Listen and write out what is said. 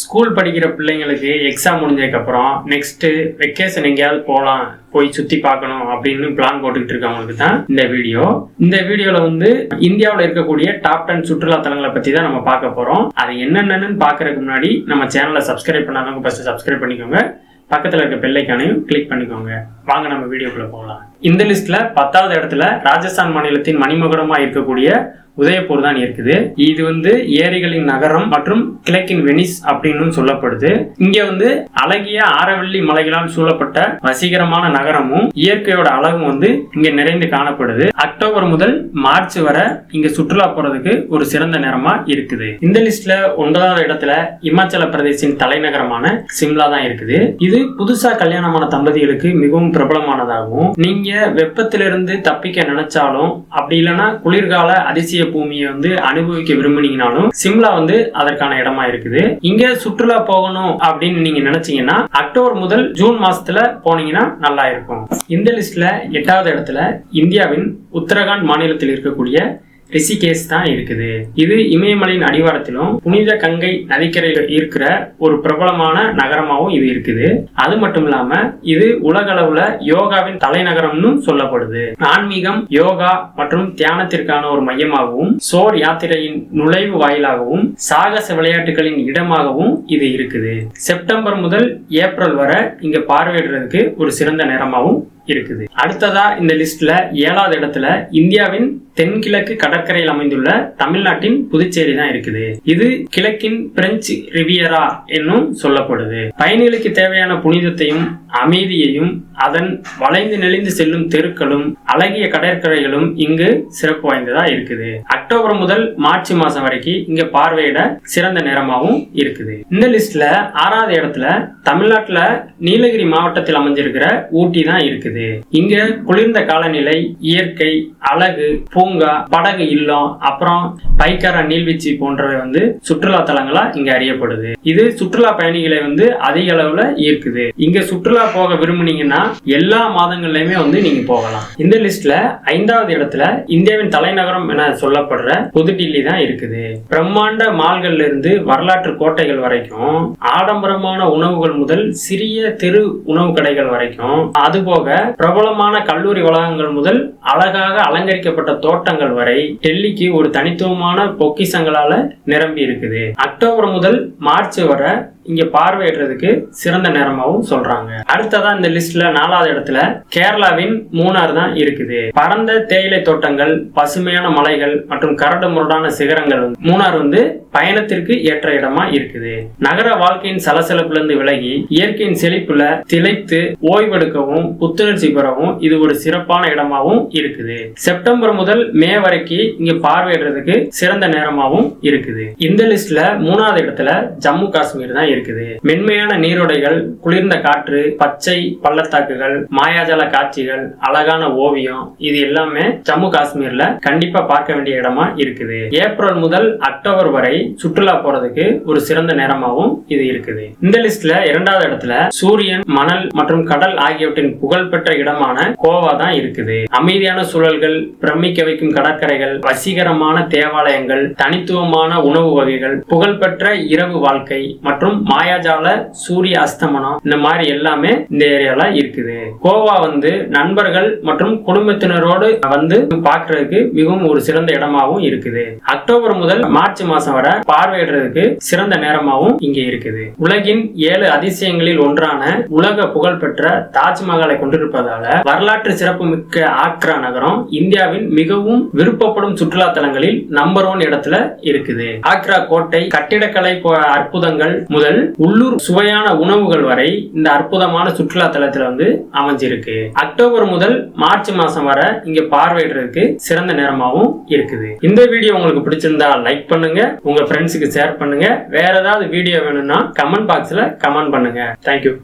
School படிக்கிற பிள்ளைங்களுக்கு exam முடிஞ்சதுக்கப்புறம் நெக்ஸ்ட்டு வெக்கேஷன் எங்கேயாவது போகலாம் போய் சுற்றி பார்க்கணும் அப்படின்னு பிளான் போட்டுக்கிட்டு இருக்கவங்களுக்கு தான் இந்த வீடியோ இந்த வீடியோவில் வந்து இந்தியாவில் இருக்கக்கூடிய டாப் டென் சுற்றுலா தலங்களை பற்றி தான் நம்ம பார்க்க போகிறோம் அது என்னென்னு பார்க்கறதுக்கு முன்னாடி நம்ம சேனலை சப்ஸ்கிரைப் பண்ணாதவங்க ஃபஸ்ட்டு சப்ஸ்கிரைப் பண்ணிக்கோங்க. பக்கத்தில் இருக்க பெல்லைக்கானையும் கிளிக் பண்ணிக்கோங்க. வாங்க நம்ம வீடியோக்குள்ளே போகலாம். இந்த லிஸ்ட்டில் பத்தாவது இடத்துல ராஜஸ்தான் மாநிலத்தின் மணிமகுடமாக இருக்கக்கூடிய உதயபூர் தான் இருக்குது. இது வந்து ஏரிகளின் நகரம் மற்றும் கிழக்கின் வெனிஸ் அப்படின்னு சொல்லப்படுது. இங்க வந்து அழகிய ஆரவள்ளி மலைகளால் சூழப்பட்ட வசீகரமான நகரமும் இயற்கையோட அழகும் வந்து இங்க நிறைந்து காணப்படுது. அக்டோபர் முதல் மார்ச் வரை இங்க சுற்றுலா போறதுக்கு ஒரு சிறந்த நேரமா இருக்குது. இந்த லிஸ்ட்ல ஒன்பதாவது இடத்துல இமாச்சல பிரதேசின் தலைநகரமான சிம்லா தான் இருக்குது. இது புதுசா கல்யாணமான தம்பதிகளுக்கு மிகவும் பிரபலமானதாகும் நீங்க வெப்பத்திலிருந்து தப்பிக்க நினைச்சாலும் அப்படி இல்லைன்னா குளிர்கால அதிசய பூமியை வந்து அனுபவிக்க விரும்புனீங்கனாலும் சிம்லா வந்து அதற்கான இடமா இருக்குது. இங்க சுற்றுலா போகணும் அப்படின்னு நீங்க நினைச்சீங்கன்னா அக்டோபர் முதல் ஜூன் மாசத்துல போனீங்கன்னா நல்லா இருக்கும். இந்த லிஸ்ட்ல எட்டாவது இடத்துல இந்தியாவின் உத்தரகாண்ட் மாநிலத்தில் இருக்கக்கூடிய ரிஷிகேஷ் தான் இருக்குது. இது இமயமலையின் அடிவாரத்திலும் புனித கங்கை நதிக்கரையில் இருக்கிற ஒரு பிரபலமான நகரமாகவும் இது இருக்குது. அது மட்டும் இல்லாம இது உலக அளவுல யோகாவின் தலைநகரம்னு சொல்லப்படுது. ஆன்மீகம் யோகா மற்றும் தியானத்திற்கான ஒரு மையமாகவும் சோர் யாத்திரையின் நுழைவு வாயிலாகவும் சாகச விளையாட்டுகளின் இடமாகவும் இது இருக்குது. செப்டம்பர் முதல் ஏப்ரல் வரை இங்க பார்வையிடுறதுக்கு ஒரு சிறந்த நேரமாகவும் இருக்குது. அடுத்ததா இந்த லிஸ்ட்ல ஏழாவது இடத்துல இந்தியாவின் தென்கிழக்கு கடற்கரையில் அமைந்துள்ள தமிழ்நாட்டின் புதுச்சேரி தான் இருக்குது. இது கிழக்கின் பிரெஞ்சு ரிவியரா என்னும் சொல்லப்படுது. பயணிகளுக்கு தேவையான புனிதத்தையும் அமைதியையும் அதன் வளைந்து நெளிந்து செல்லும் தெருக்களும் அழகிய கடற்கரைகளும் இங்கு சிறப்பு வாய்ந்ததா இருக்குது. அக்டோபர் முதல் மார்ச் மாசம் வரைக்கும் இங்க பார்வையிட சிறந்த நேரமாகவும் இருக்குது. இந்த லிஸ்ட்ல ஆறாவது இடத்துல தமிழ்நாட்டுல நீலகிரி மாவட்டத்தில் அமைஞ்சிருக்கிற ஊட்டி தான் இருக்குது. இங்க குளிர்ந்த காலநிலை இயற்கை அழகு பூங்கா படகு இல்லம் அப்புறம் பைக்கார நீர்வீழ்ச்சி போன்றவை வந்து சுற்றுலா தலங்களா இங்க அறியப்படுது. இது சுற்றுலா பயணிகளை வந்து அதிக அளவுல ஈர்க்குது. இங்க சுற்றுலா போக விரும்புனீங்கன்னா எல்லா மாதங்கள்லயுமே வந்து நீங்க போகலாம். இந்த லிஸ்ட்ல ஐந்தாவது இடத்துல இந்தியாவின் தலைநகரம் என சொல்லப்படுற புதுடில்லி தான் இருக்குது. பிரம்மாண்ட மால்கள்ல இருந்து வரலாற்று கோட்டைகள் வரைக்கும் ஆடம்பரமான உணவுகள் முதல் சிறிய தெரு உணவு கடைகள் வரைக்கும் அதுபோக பிரபலமான கல்லூரி வளாகங்கள் முதல் அழகாக அலங்கரிக்கப்பட்ட தோட்டங்கள் வரை டெல்லிக்கு ஒரு தனித்துவமான பொக்கிசங்களால நிரம்பி இருக்குது அக்டோபர் முதல் மார்ச் வரை இங்க பார்வையிடுறதுக்கு சிறந்த நேரமாகவும் சொல்றாங்க. அடுத்ததா இந்த லிஸ்ட்ல நாலாவது இடத்துல கேரளாவின் மூணார் தான் இருக்குது. பரந்த தேயிலை தோட்டங்கள் பசுமையான மலைகள் மற்றும் கரடு முரடான சிகரங்கள் மூணார் வந்து பயணத்திற்கு ஏற்ற இடமா இருக்குது. நகர வாழ்க்கையின் சலசலப்புல இருந்து விலகி இயற்கையின் செழிப்புல திளைத்து ஓய்வெடுக்கவும் புத்துணர்ச்சி பெறவும் இது ஒரு சிறப்பான இடமாகவும் இருக்குது. செப்டம்பர் முதல் மே வரைக்கும் இங்க பார்வையிடுறதுக்கு சிறந்த நேரமாகவும் இருக்குது. இந்த லிஸ்ட்ல மூணாவது இடத்துல ஜம்மு காஷ்மீர் தான் இருக்குது. மென்மையான நீரோடைகள் குளிர்ந்த காற்று பச்சை பள்ளத்தாக்குகள் மாயாஜால காட்சிகள் அழகான ஓவியம் இது எல்லாமே ஜம்மு காஷ்மீர்ல கண்டிப்பா பார்க்க வேண்டிய இடமா இருக்குது. ஏப்ரல் முதல் அக்டோபர் வரை சுற்றுலா போறதுக்கு ஒரு சிறந்த நேரமாகவும் இது இருக்குது. இந்த லிஸ்ட்ல இரண்டாவது இடத்துல சூரியன் மணல் மற்றும் கடல் ஆகியவற்றின் புகழ்பெற்ற இடமான கோவா தான் இருக்குது. அமைதியான சூழல்கள் பிரமிக்க வைக்கும் கடற்கரைகள் வசீகரமான தேவாலயங்கள் தனித்துவமான உணவு வகைகள் புகழ்பெற்ற இரவு வாழ்க்கை மற்றும் மாயாஜால சூரிய அஸ்தமனம் இந்த மாதிரி எல்லாமே இந்த ஏரியால இருக்குது. கோவா வந்து நண்பர்கள் மற்றும் குடும்பத்தினரோடு வந்து பாக்குறதுக்கு மிகவும் ஒரு சிறந்த இடமாவும் இருக்குது. அக்டோபர் முதல் மார்ச் மாசம் வரை பார்வையிடுறதுக்கு சிறந்த நேரமாவும் இங்க இருக்குது. உலகின் ஏழு அதிசயங்களில் ஒன்றான உலக புகழ்பெற்ற தாஜ்மஹாலை கொண்டிருப்பதால வரலாற்று சிறப்புமிக்க ஆக்ரா நகரம் இந்தியாவின் மிகவும் விருப்பப்படும் சுற்றுலா தலங்களில் நம்பர் ஒன் இடத்துல இருக்குது. ஆக்ரா கோட்டை கட்டிடக்கலை அற்புதங்கள் முதல் முதல் உள்ளூர் சுவையான உணவுகள் வரை இந்த அற்புதமான சுற்றுலா தலத்துல வந்து அமைஞ்சிருக்கு. அக்டோபர் முதல் மார்ச் மாசம் வரை இங்க பார்வையிடுறதுக்கு சிறந்த நேரமாகவும் இருக்குது. இந்த வீடியோ உங்களுக்கு பிடிச்சிருந்தா லைக் பண்ணுங்க உங்க ஃப்ரெண்ட்ஸுக்கு ஷேர் பண்ணுங்க. வேற ஏதாவது வீடியோ வேணும்னா கமெண்ட் பாக்ஸ்ல கமெண்ட் பண்ணுங்க. தேங்க்யூ